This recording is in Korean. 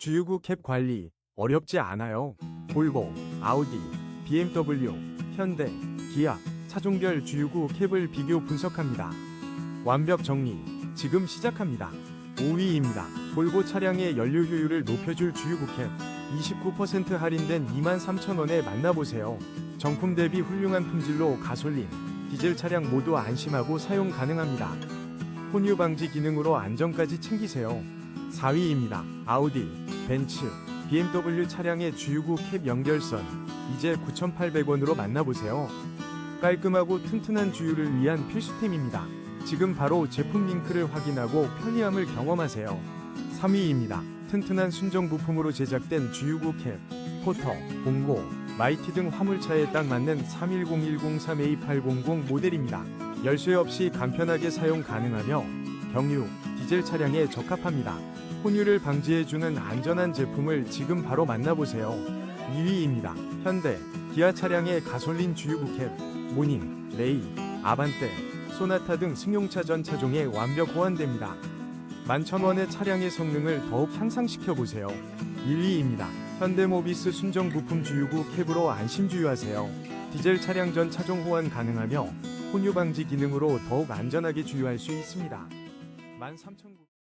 주유구 캡 관리 어렵지 않아요. 볼보, 아우디, BMW, 현대, 기아, 차종별 주유구 캡을 비교 분석합니다. 완벽 정리 지금 시작합니다. 5위입니다. 볼보 차량의 연료 효율을 높여줄 주유구 캡 29% 할인된 23,000원에 만나보세요. 정품 대비 훌륭한 품질로 가솔린, 디젤 차량 모두 안심하고 사용 가능합니다. 혼유 방지 기능으로 안전까지 챙기세요. 4위입니다. 아우디, 벤츠, BMW 차량의 주유구 캡 연결선 이제 9,800원으로 만나보세요. 깔끔하고 튼튼한 주유를 위한 필수템입니다. 지금 바로 제품 링크를 확인하고 편리함을 경험하세요. 3위입니다. 튼튼한 순정 부품으로 제작된 주유구 캡, 포터, 봉고, 마이티 등 화물차에 딱 맞는 310103800 모델입니다. 열쇠 없이 간편하게 사용 가능하며 경유, 디젤 차량에 적합합니다. 혼유를 방지해주는 안전한 제품을 지금 바로 만나보세요. 2위입니다. 현대, 기아 차량의 가솔린 주유구 캡, 모닝, 레이, 아반떼, 소나타 등 승용차 전 차종에 완벽 호환됩니다. 11,000원의 차량의 성능을 더욱 향상시켜 보세요. 1위입니다. 현대모비스 순정 부품 주유구 캡으로 안심 주유하세요. 디젤 차량 전 차종 호환 가능하며 혼유 방지 기능으로 더욱 안전하게 주유할 수 있습니다. 13,900